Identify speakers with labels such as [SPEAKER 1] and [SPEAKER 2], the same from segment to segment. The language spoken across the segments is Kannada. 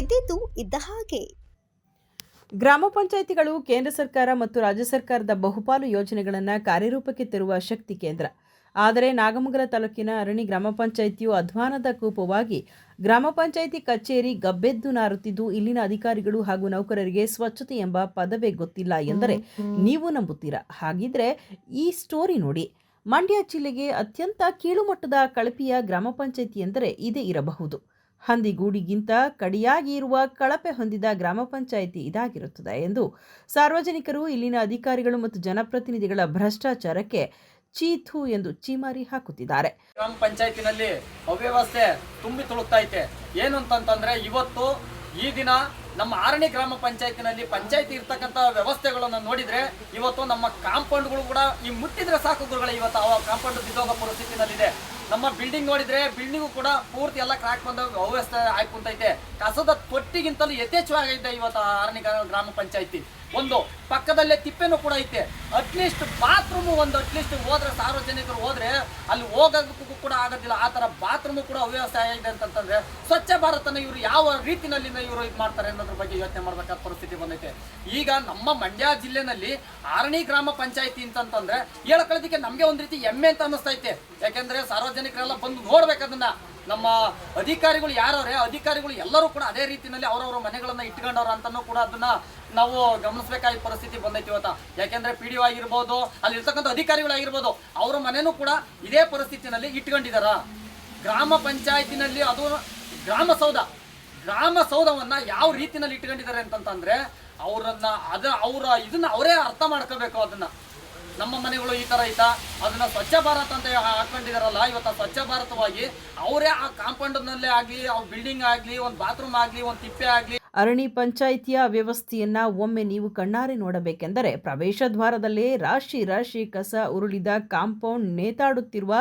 [SPEAKER 1] ಇದ್ದಿದ್ದು ಇದ್ದ ಹಾಗೆ.
[SPEAKER 2] ಗ್ರಾಮ ಪಂಚಾಯಿತಿಗಳು, ಕೇಂದ್ರ ಸರ್ಕಾರ ಮತ್ತು ರಾಜ್ಯ ಸರ್ಕಾರದ ಬಹುಪಾಲು ಯೋಜನೆಗಳನ್ನು ಕಾರ್ಯರೂಪಕ್ಕೆ ತರುವ ಶಕ್ತಿ ಕೇಂದ್ರ. ಆದರೆ ನಾಗಮಂಗಲ ತಾಲೂಕಿನ ಅರಣಿ ಗ್ರಾಮ ಪಂಚಾಯಿತಿಯು ಅಧ್ವಾನದ ಕೂಪವಾಗಿ ಗ್ರಾಮ ಪಂಚಾಯಿತಿ ಕಚೇರಿ ಗಬ್ಬೆದ್ದು ನಾರುತ್ತಿದ್ದು, ಇಲ್ಲಿನ ಅಧಿಕಾರಿಗಳು ಹಾಗೂ ನೌಕರರಿಗೆ ಸ್ವಚ್ಛತೆ ಎಂಬ ಪದವೇ ಗೊತ್ತಿಲ್ಲ ಎಂದರೆ ನೀವು ನಂಬುತ್ತೀರಾ? ಹಾಗಿದ್ರೆ ಈ ಸ್ಟೋರಿ ನೋಡಿ. ಮಂಡ್ಯ ಜಿಲ್ಲೆಗೆ ಅತ್ಯಂತ ಕೀಳುಮಟ್ಟದ ಕಳಪೆಯ ಗ್ರಾಮ ಪಂಚಾಯಿತಿ ಎಂದರೆ ಇದೇ ಇರಬಹುದು. ಹಂದಿಗೂಡಿಗಿಂತ ಕಡಿಯಾಗಿ ಇರುವ ಕಳಪೆ ಹೊಂದಿದ ಗ್ರಾಮ ಪಂಚಾಯಿತಿ ಇದಾಗಿರುತ್ತದೆ ಎಂದು ಸಾರ್ವಜನಿಕರು, ಇಲ್ಲಿನ ಅಧಿಕಾರಿಗಳು ಮತ್ತು ಜನಪ್ರತಿನಿಧಿಗಳ ಭ್ರಷ್ಟಾಚಾರಕ್ಕೆ ಚೀಥು ಎಂದು ಚೀಮಾರಿ ಹಾಕುತ್ತಿದ್ದಾರೆ.
[SPEAKER 3] ಗ್ರಾಮ ಪಂಚಾಯತಿನಲ್ಲಿ ಅವ್ಯವಸ್ಥೆ ತುಂಬಿ ತುಳುಕ್ತೈತೆ ಏನು ಅಂತಂತಂದ್ರೆ ಇವತ್ತು ಈ ದಿನ ನಮ್ಮ ಆರನೇ ಗ್ರಾಮ ಪಂಚಾಯತಿನಲ್ಲಿ ಪಂಚಾಯತಿ ಇರ್ತಕ್ಕಂಥ ವ್ಯವಸ್ಥೆಗಳನ್ನ ನೋಡಿದ್ರೆ ಇವತ್ತು ನಮ್ಮ ಕಾಂಪೌಂಡ್ಗಳು ಕೂಡ ಈ ಮುಟ್ಟಿದ್ರೆ ಸಾಕು ಗುರುಗಳೇ, ಇವತ್ತು ಆ ಕಾಂಪೌಂಡ್ ಬಿದ್ದೋಗೋ ಪರಿಸ್ಥಿತಿನಲ್ಲಿದೆ. ನಮ್ಮ ಬಿಲ್ಡಿಂಗ್ ನೋಡಿದ್ರೆ ಬಿಲ್ಡಿಂಗು ಕೂಡ ಪೂರ್ತಿ ಎಲ್ಲ ಕ್ರಾಕ್ ಬಂದ ಅವ್ಯವಸ್ಥೆ ಆಯ್ಕೊಂತೈತೆ. ಕಸದ ತೊಟ್ಟಿಗಿಂತಲೂ ಯಥೇಚ್ಛವಾಗೈತೆ ಇವತ್ತು ಆರನೇ ಗ್ರಾಮ ಪಂಚಾಯತಿ. ಒಂದು ಪಕ್ಕದಲ್ಲೇ ತಿಪ್ಪೆನೂ ಕೂಡ ಐತೆ. ಅಟ್ಲೀಸ್ಟ್ ಬಾತ್ರೂಮ್ ಒಂದು ಅಟ್ಲೀಸ್ಟ್ ಹೋದ್ರೆ ಸಾರ್ವಜನಿಕರು ಹೋದ್ರೆ ಅಲ್ಲಿ ಹೋಗೋದಕ್ಕೂ ಕೂಡ ಆಗೋದಿಲ್ಲ. ಆ ಥರ ಬಾತ್ರೂಮ್ ಕೂಡ ಅವ್ಯವಸ್ಥೆ ಆಗಿದೆ ಅಂತಂದ್ರೆ ಸ್ವಚ್ಛ ಭಾರತನ ಇವರು ಯಾವ ರೀತಿನಲ್ಲಿ ಇವರು ಇದು ಮಾಡ್ತಾರೆ ಅನ್ನೋದ್ರ ಬಗ್ಗೆ ಯೋಚನೆ ಮಾಡ್ಬೇಕಾದ ಪರಿಸ್ಥಿತಿ ಬಂದೈತೆ. ಈಗ ನಮ್ಮ ಮಂಡ್ಯ ಜಿಲ್ಲೆನಲ್ಲಿ ಆರಣಿ ಗ್ರಾಮ ಪಂಚಾಯಿತಿ ಅಂತಂತಂದ್ರೆ ಹೇಳ್ಕೊಳ್ಳೋದಕ್ಕೆ ನಮಗೆ ಒಂದು ರೀತಿ ಹೆಮ್ಮೆ ಅಂತ ಅನ್ನಿಸ್ತೈತೆ. ಯಾಕೆಂದ್ರೆ ಸಾರ್ವಜನಿಕರೆಲ್ಲ ಬಂದು ನೋಡ್ಬೇಕು ಅದನ್ನ. ನಮ್ಮ ಅಧಿಕಾರಿಗಳು ಯಾರವ್ರೆ, ಅಧಿಕಾರಿಗಳು ಎಲ್ಲರೂ ಕೂಡ ಅದೇ ರೀತಿಯಲ್ಲಿ ಅವರವರ ಮನೆಗಳನ್ನ ಇಟ್ಕೊಂಡವ್ರ ಅಂತಾನೂ ಕೂಡ ಅದನ್ನ ನಾವು ಗಮನಿಸಬೇಕಾದ ಪರಿಸ್ಥಿತಿ ಬಂದೈತಿ ಇವತ್ತ. ಯಾಕೆಂದ್ರೆ ಪಿ ಡಿ ಆಗಿರ್ಬೋದು, ಅಲ್ಲಿ ಇರ್ತಕ್ಕಂಥ ಅಧಿಕಾರಿಗಳಾಗಿರ್ಬೋದು, ಅವ್ರ ಮನೆನೂ ಕೂಡ ಇದೇ ಪರಿಸ್ಥಿತಿನಲ್ಲಿ ಇಟ್ಕೊಂಡಿದಾರ. ಗ್ರಾಮ ಪಂಚಾಯತಿನಲ್ಲಿ ಅದು ಗ್ರಾಮ ಸೌಧ, ಗ್ರಾಮ ಸೌಧವನ್ನ ಯಾವ ರೀತಿನಲ್ಲಿ ಇಟ್ಕೊಂಡಿದ್ದಾರೆ ಅಂತಂತಂದ್ರೆ, ಅವರನ್ನ ಅದ ಅವರ ಇದನ್ನ ಅವರೇ ಅರ್ಥ ಮಾಡ್ಕೋಬೇಕು ಅದನ್ನ. ನಮ್ಮ ಮನೆಗಳು ಈ ತರ ಐತಾ ಅದನ್ನ ಸ್ವಚ್ಛ ಭಾರತ್ ಅಂತ ಹಾಕೊಂಡಿದಾರಲ್ಲ, ಇವತ್ತು ಸ್ವಚ್ಛ ಭಾರತವಾಗಿ ಅವರೇ ಆ ಕಾಂಪೌಂಡ್ನಲ್ಲೇ ಆಗಲಿ ಅವ್ರ ಬಿಲ್ಡಿಂಗ್ ಆಗಲಿ, ಒಂದು ಬಾತ್ರೂಮ್ ಆಗಲಿ, ಒಂದು ತಿಪ್ಪೆ ಆಗಲಿ.
[SPEAKER 2] ಅರಣಿ ಪಂಚಾಯಿತಿಯ ವ್ಯವಸ್ಥೆಯನ್ನ ಒಮ್ಮೆ ನೀವು ಕಣ್ಣಾರೆ ನೋಡಬೇಕೆಂದರೆ ಪ್ರವೇಶ ದ್ವಾರದಲ್ಲೇ ರಾಶಿ ರಾಶಿ ಕಸ ಉರುಳಿದ ಕಾಂಪೌಂಡ್ ನೇತಾಡುತ್ತಿರುವ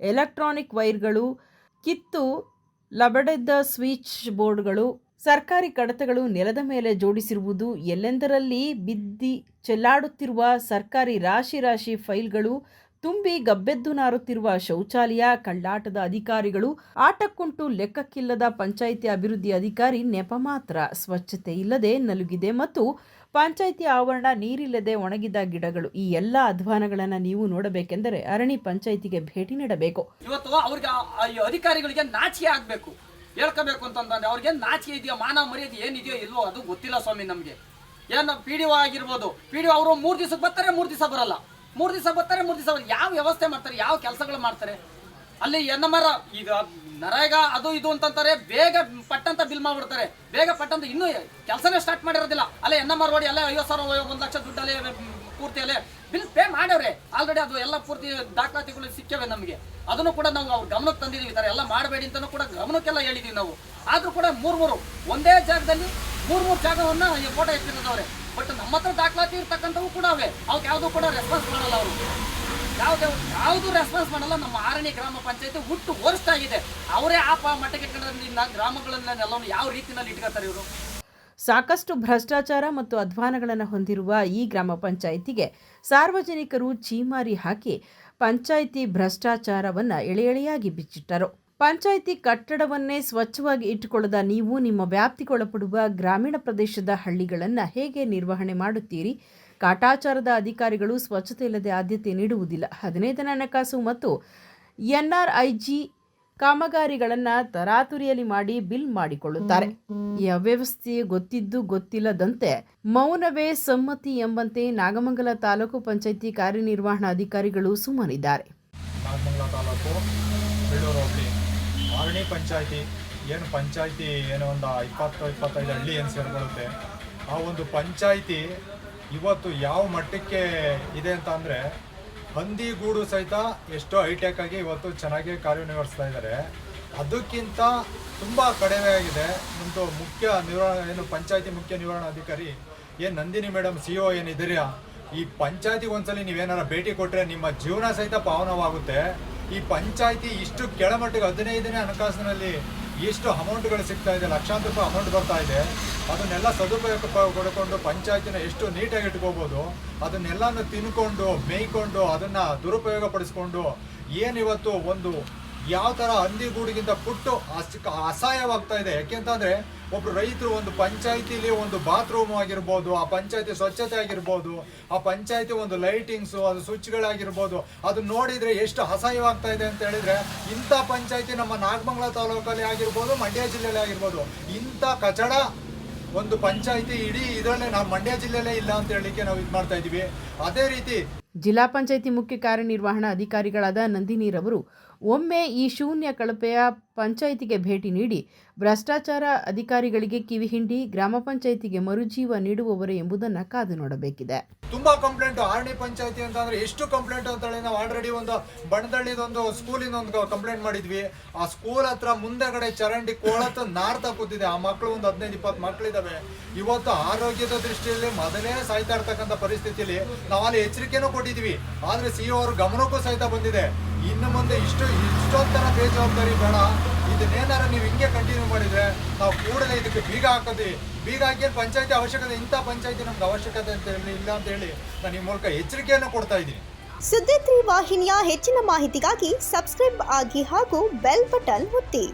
[SPEAKER 2] ಎಲೆಕ್ಟ್ರಾನಿಕ್ ವೈರ್ಗಳು, ಕಿತ್ತು ಲಬಡೆದ್ದ ಸ್ವಿಚ್ ಬೋರ್ಡ್ಗಳು ಸರ್ಕಾರಿ ಕಡತಗಳು ನೆಲದ ಮೇಲೆ ಜೋಡಿಸಿರುವುದು ಎಲ್ಲೆಂದರಲ್ಲಿ ಬಿದ್ದಿ ಚೆಲ್ಲಾಡುತ್ತಿರುವ ಸರ್ಕಾರಿ ರಾಶಿ ರಾಶಿ ಫೈಲ್ಗಳು ತುಂಬಿ ಗಬ್ಬೆದ್ದು ನಾರುತ್ತಿರುವ ಶೌಚಾಲಯ, ಕಳ್ಳಾಟದ ಅಧಿಕಾರಿಗಳು, ಆಟಕ್ಕುಂಟು ಲೆಕ್ಕಕ್ಕಿಲ್ಲದ ಪಂಚಾಯಿತಿ ಅಭಿವೃದ್ಧಿ ಅಧಿಕಾರಿ ನೆಪ ಮಾತ್ರ ಸ್ವಚ್ಛತೆ ಇಲ್ಲದೆ ನಲುಗಿದೆ ಮತ್ತು ಪಂಚಾಯಿತಿ ಆವರಣ ನೀರಿಲ್ಲದೆ ಒಣಗಿದ ಗಿಡಗಳು. ಈ ಎಲ್ಲ ಅಧ್ವಾನಗಳನ್ನು ನೀವು ನೋಡಬೇಕೆಂದರೆ ಅರಣಿ ಪಂಚಾಯಿತಿಗೆ ಭೇಟಿ ನೀಡಬೇಕು.
[SPEAKER 3] ಇವತ್ತು ಅವರಿಗೆ ಅಧಿಕಾರಿಗಳಿಗೆ ನಾಚಿಕೆ ಆಗ್ಬೇಕು. ಹೇಳ್ಕೋಬೇಕು ಅಂತಂದ್ರೆ ಅವ್ರಿಗೆ ನಾಚಿಕೆ ಇದೆಯಾ, ಮಾನ ಮರ್ಯಾದೆ ಏನಿದೆಯೋ ಇಲ್ವೋ ಅದು ಗೊತ್ತಿಲ್ಲ ಸ್ವಾಮಿ ನಮಗೆ. ಏನು ಪಿ ಡಿ ಒ ಆಗಿರ್ಬೋದು ಪಿ ಡಿ ಒ ಅವರು ಮೂರು ದಿವಸಕ್ಕೆ ಬರ್ತಾರೆ, ಮೂರು ದಿವಸ ಬರಲ್ಲ. ಮೂರು ದಿವಸ ಬರ್ತಾರೆ, ಮೂರು ದಿವಸ ಯಾವ ವ್ಯವಸ್ಥೆ ಮಾಡ್ತಾರೆ, ಯಾವ ಕೆಲಸಗಳು ಮಾಡ್ತಾರೆ? ಅಲ್ಲಿ ಎನ್ನ ಮರ ಈಗ ನರೇಗ ಅದು ಇದು ಅಂತಂತಾರೆ, ಬೇಗ ಪಟ್ಟಂತ ಬಿಲ್ ಮಾಡ್ಬಿಡ್ತಾರೆ. ಬೇಗ ಪಟ್ಟಂತ ಇನ್ನೂ ಕೆಲಸನೇ ಸ್ಟಾರ್ಟ್ ಮಾಡಿರೋದಿಲ್ಲ. ಅಲ್ಲೇ ಎನ್ನ ಮರ ನೋಡಿ, ಅಲ್ಲೇ ಐವತ್ತು ಸಾವಿರ ಒಂದು ಲಕ್ಷ ದುಡ್ಡಲ್ಲೇ, ಪೂರ್ತಿ ಅಲ್ಲೇ ಬಿಲ್ ಪೇ ಮಾಡ್ಯವ್ರೆ. ಆಲ್ರೆಡಿ ಅದು ಎಲ್ಲ ಪೂರ್ತಿ ದಾಖಲಾತಿಗಳು ಸಿಕ್ಕವೆ ನಮಗೆ. ಅದನ್ನು ಕೂಡ ನಾವು ಅವ್ರ ಗಮನಕ್ಕೆ ತಂದಿದ್ದೀವಿ ಈ ಥರ ಎಲ್ಲ ಮಾಡಬೇಡಿ ಅಂತಲೂ ಕೂಡ ಗಮನಕ್ಕೆಲ್ಲ ಹೇಳಿದ್ದೀವಿ ನಾವು. ಆದ್ರೂ ಕೂಡ ಮೂರು ಮೂರು ಒಂದೇ ಜಾಗದಲ್ಲಿ ಮೂರು ಮೂರು ಜಾಗವನ್ನ ಈ ಫೋಟೋ ಎತ್ತಿರೋದವ್ರೆ. ಬಟ್ ನಮ್ಮ ಹತ್ರ ದಾಖಲಾತಿ ಇರ್ತಕ್ಕಂಥವು ಕೂಡ ಅವೆ. ಅವಕ್ಕೆ ಯಾವುದೂ ಕೂಡ ರೆಸ್ಪಾನ್ಸ್ ಮಾಡಲ್ಲ ಅವರು. ಯಾವುದೇ ಯಾವುದು ರೆಸ್ಪಾನ್ಸ್ ಮಾಡಲ್ಲ, ನಮ್ಮ ಆರನೇ ಗ್ರಾಮ ಪಂಚಾಯತಿ ಹುಟ್ಟು ಆಗಿದೆ ಅವರೇ ಆ ಮಟ್ಟಕ್ಕೆ ಗ್ರಾಮಗಳನ್ನೆಲ್ಲವನ್ನು ಯಾವ ರೀತಿಯಲ್ಲಿ ಇಟ್ಕೋತಾರೆ ಇವರು?
[SPEAKER 2] ಸಾಕಷ್ಟು ಭ್ರಷ್ಟಾಚಾರ ಮತ್ತು ಅಧ್ವಾನಗಳನ್ನು ಹೊಂದಿರುವ ಈ ಗ್ರಾಮ ಪಂಚಾಯಿತಿಗೆ ಸಾರ್ವಜನಿಕರು ಚೀಮಾರಿ ಹಾಕಿ ಪಂಚಾಯಿತಿ ಭ್ರಷ್ಟಾಚಾರವನ್ನು ಎಳೆ ಎಳೆಯಾಗಿ ಬಿಚ್ಚಿಟ್ಟರು. ಪಂಚಾಯಿತಿ ಕಟ್ಟಡವನ್ನೇ ಸ್ವಚ್ಛವಾಗಿ ಇಟ್ಟುಕೊಳ್ಳದ ನೀವು ನಿಮ್ಮ ವ್ಯಾಪ್ತಿಗೊಳಪಡುವ ಗ್ರಾಮೀಣ ಪ್ರದೇಶದ ಹಳ್ಳಿಗಳನ್ನು ಹೇಗೆ ನಿರ್ವಹಣೆ ಮಾಡುತ್ತೀರಿ? ಕಾಟಾಚಾರದ ಅಧಿಕಾರಿಗಳು ಸ್ವಚ್ಛತೆ ಇಲ್ಲದೆ ಆದ್ಯತೆ ನೀಡುವುದಿಲ್ಲ. ಹದಿನೈದನೇ ಹಣಕಾಸು ಮತ್ತು ಎನ್ಆರ್ಐಜಿ ಕಾಮಗಾರಿಗಳನ್ನು ತರಾತುರಿಯಲ್ಲಿ ಮಾಡಿ ಬಿಲ್ ಮಾಡಿಕೊಳ್ಳುತ್ತಾರೆ. ಈ ಅವ್ಯವಸ್ಥೆ ಗೊತ್ತಿದ್ದು ಗೊತ್ತಿಲ್ಲದಂತೆ ಮೌನವೇ ಸಮ್ಮತಿ ಎಂಬಂತೆ ನಾಗಮಂಗಲ ತಾಲೂಕು ಪಂಚಾಯಿತಿ ಕಾರ್ಯನಿರ್ವಹಣಾಧಿಕಾರಿಗಳು ಸುಮ್ಮನಿದ್ದಾರೆ.
[SPEAKER 4] ಆರಣಿ ಪಂಚಾಯತಿ ಏನು ಪಂಚಾಯಿತಿ ಏನೋ ಒಂದು ಇಪ್ಪತ್ತು ಇಪ್ಪತ್ತೈದು ಹಳ್ಳಿ ಏನು ಸೇರ್ಕೊಳ್ಳುತ್ತೆ, ಆ ಒಂದು ಪಂಚಾಯತಿ ಇವತ್ತು ಯಾವ ಮಟ್ಟಕ್ಕೆ ಇದೆ ಅಂತ ಅಂದರೆ ಹಂದಿಗೂಡು ಸಹಿತ ಎಷ್ಟೋ ಹೈಟೆಕ್ ಆಗಿ ಇವತ್ತು ಚೆನ್ನಾಗಿ ಕಾರ್ಯನಿರ್ವಹಿಸ್ತಾ ಇದ್ದಾರೆ. ಅದಕ್ಕಿಂತ ತುಂಬ ಕಡಿಮೆ ಆಗಿದೆ. ನಮ್ಮದು ಮುಖ್ಯ ನಿರ್ವಹಣಾ, ಏನು ಪಂಚಾಯತಿ ಮುಖ್ಯ ನಿರ್ವಹಣಾಧಿಕಾರಿ ಏನು ನಂದಿನಿ ಮೇಡಮ್ ಸಿ ಒ ಏನಿದ್ದೀರಾ? ಈ ಪಂಚಾಯತಿಗೆ ಒಂದ್ಸಲಿ ನೀವೇನಾರ ಭೇಟಿ ಕೊಟ್ಟರೆ ನಿಮ್ಮ ಜೀವನ ಸಹಿತ ಪಾವನವಾಗುತ್ತೆ. ಈ ಪಂಚಾಯತಿ ಇಷ್ಟು ಕೆಳಮಟ್ಟಿಗೆ ಹದಿನೈದನೇ ಹಣಕಾಸಿನಲ್ಲಿ ಎಷ್ಟು ಅಮೌಂಟ್ಗಳು ಸಿಗ್ತಾ ಇದೆ, ಲಕ್ಷಾಂತರ ರೂಪಾಯಿ ಅಮೌಂಟ್ ಬರ್ತಾ ಇದೆ, ಅದನ್ನೆಲ್ಲ ಸದುಪಯೋಗ ಪಡ್ಕೊಂಡು ಪಂಚಾಯತಿನ ಎಷ್ಟು ನೀಟಾಗಿ ಇಟ್ಕೋಬೋದು, ಅದನ್ನೆಲ್ಲನೂ ತಿನ್ಕೊಂಡು ಮೇಯ್ಕೊಂಡು ಅದನ್ನು ದುರುಪಯೋಗ ಪಡಿಸ್ಕೊಂಡು ಏನಿವತ್ತು ಒಂದು ಯಾವ ಥರ ಹಂದಿಗೂಡಿಗಿಂತ ಪುಟ್ಟು ಅಸ್- ಅಸಹ್ಯವಾಗ್ತಾ ಇದೆ. ಯಾಕೆಂತಂದ್ರೆ ಒಬ್ರು ರೈತರು ಒಂದು ಪಂಚಾಯತಿಲಿ ಒಂದು ಬಾತ್ರೂಮ್ ಆಗಿರ್ಬೋದು, ಆ ಪಂಚಾಯತಿ ಸ್ವಚ್ಛತೆ ಆಗಿರ್ಬೋದು, ಆ ಪಂಚಾಯತಿ ಒಂದು ಲೈಟಿಂಗ್ಸು ಅದು ಸ್ವಿಚ್ಗಳಾಗಿರ್ಬೋದು, ಅದು ನೋಡಿದ್ರೆ ಎಷ್ಟು ಅಸಹ್ಯವಾಗ್ತಾ ಇದೆ ಅಂತ ಹೇಳಿದ್ರೆ ಇಂಥ ಪಂಚಾಯತಿ ನಮ್ಮ ನಾಗಮಂಗಲ ತಾಲೂಕಲ್ಲಿ ಆಗಿರ್ಬೋದು, ಮಂಡ್ಯ ಜಿಲ್ಲೆಯಲ್ಲಿ ಆಗಿರ್ಬೋದು, ಇಂಥ ಕಚಡ ಒಂದು ಪಂಚಾಯತಿ ಇಡೀ ಇದರಲ್ಲೇ ನಾವು ಮಂಡ್ಯ ಜಿಲ್ಲೆಯಲ್ಲೇ ಇಲ್ಲ ಅಂತ ಹೇಳಲಿಕ್ಕೆ ನಾವು ಇದು ಮಾಡ್ತಾ ಇದೀವಿ ಅದೇ ರೀತಿ
[SPEAKER 2] ಜಿಲ್ಲಾ ಪಂಚಾಯಿತಿ ಮುಖ್ಯ ಕಾರ್ಯನಿರ್ವಹಣಾ ಅಧಿಕಾರಿಗಳಾದ ನಂದಿನಿರವರು ಒಮ್ಮೆ ಈ ಶೂನ್ಯ ಕಳಪೆಯ ಪಂಚಾಯಿತಿಗೆ ಭೇಟಿ ನೀಡಿ ಭ್ರಷ್ಟಾಚಾರ ಅಧಿಕಾರಿಗಳಿಗೆ ಕಿವಿ ಹಿಂಡಿ ಗ್ರಾಮ ಪಂಚಾಯಿತಿಗೆ ಮರುಜೀವ ನೀಡುವವರೇ ಎಂಬುದನ್ನು ಕಾದು ನೋಡಬೇಕಿದೆ.
[SPEAKER 4] ತುಂಬಾ ಕಂಪ್ಲೇಂಟ್ ಆರ್ಣಿ ಪಂಚಾಯತಿ ಅಂತ ಅಂದ್ರೆ ಎಷ್ಟು ಕಂಪ್ಲೇಂಟ್ ಅಂತ ಹೇಳಿ ನಾವು ಆಲ್ರೆಡಿ ಒಂದು ಬಣದಳ್ಳಿದೊಂದು ಸ್ಕೂಲಿನ ಒಂದು ಕಂಪ್ಲೇಂಟ್ ಮಾಡಿದ್ವಿ. ಆ ಸ್ಕೂಲ್ ಹತ್ರ ಮುಂದೆಗಡೆ ಚರಂಡಿ ಕೋಳತ್ತ ನಾರ್ತಾ ಕೂತಿದೆ. ಆ ಮಕ್ಕಳು ಒಂದು ಹದಿನೈದು, ಇಪ್ಪತ್ತು ಮಕ್ಕಳಿದ್ದಾವೆ ಇವತ್ತು ಆರೋಗ್ಯದ ದೃಷ್ಟಿಯಲ್ಲಿ ಮೊದಲೇ ಸಾಯ್ತಾ ಇರ್ತಕ್ಕಂಥ ಪರಿಸ್ಥಿತಿಯಲ್ಲಿ ನಾವು ಅಲ್ಲಿ ಎಚ್ಚರಿಕೆನೂ ಕೊಟ್ಟಿದ್ವಿ ಆದ್ರೆ ಸಿ ಅವರು ಗಮನಕ್ಕೂ ಸಹಿತ ಬಂದಿದೆ. ಇನ್ನು ಮುಂದೆ ಇಷ್ಟು ಇಷ್ಟೊತ್ತರ ಬೇಜವಾಬ್ದಾರಿ ಬೇಡ. ಇದನ್ನೇನಾರ ನೀವು ಹಿಂಗೆ ಕಂಟಿನ್ಯೂ ಮಾಡಿದ್ರೆ ನಾವು ಕೂಡಲೇ ಇದಕ್ಕೆ ಬೀಗ ಹಾಕೋತೀವಿ. ಬೀಗ ಹಾಕಿ ಪಂಚಾಯತಿ ಅವಶ್ಯಕತೆ, ಇಂಥ ಪಂಚಾಯತಿ ನಮ್ಗೆ ಅವಶ್ಯಕತೆ ಅಂತ ಹೇಳಿ, ಇಲ್ಲ ಅಂತ ಹೇಳಿ ನಾನು ಈ ಮೂಲಕ ಎಚ್ಚರಿಕೆಯನ್ನು ಕೊಡ್ತಾ ಇದ್ದೀನಿ.
[SPEAKER 1] ಸುದ್ದಿ ವಾಹಿನಿಯ ಹೆಚ್ಚಿನ ಮಾಹಿತಿಗಾಗಿ ಸಬ್ಸ್ಕ್ರೈಬ್ ಆಗಿ ಹಾಗೂ ಬೆಲ್ ಬಟನ್ ಒತ್ತಿ.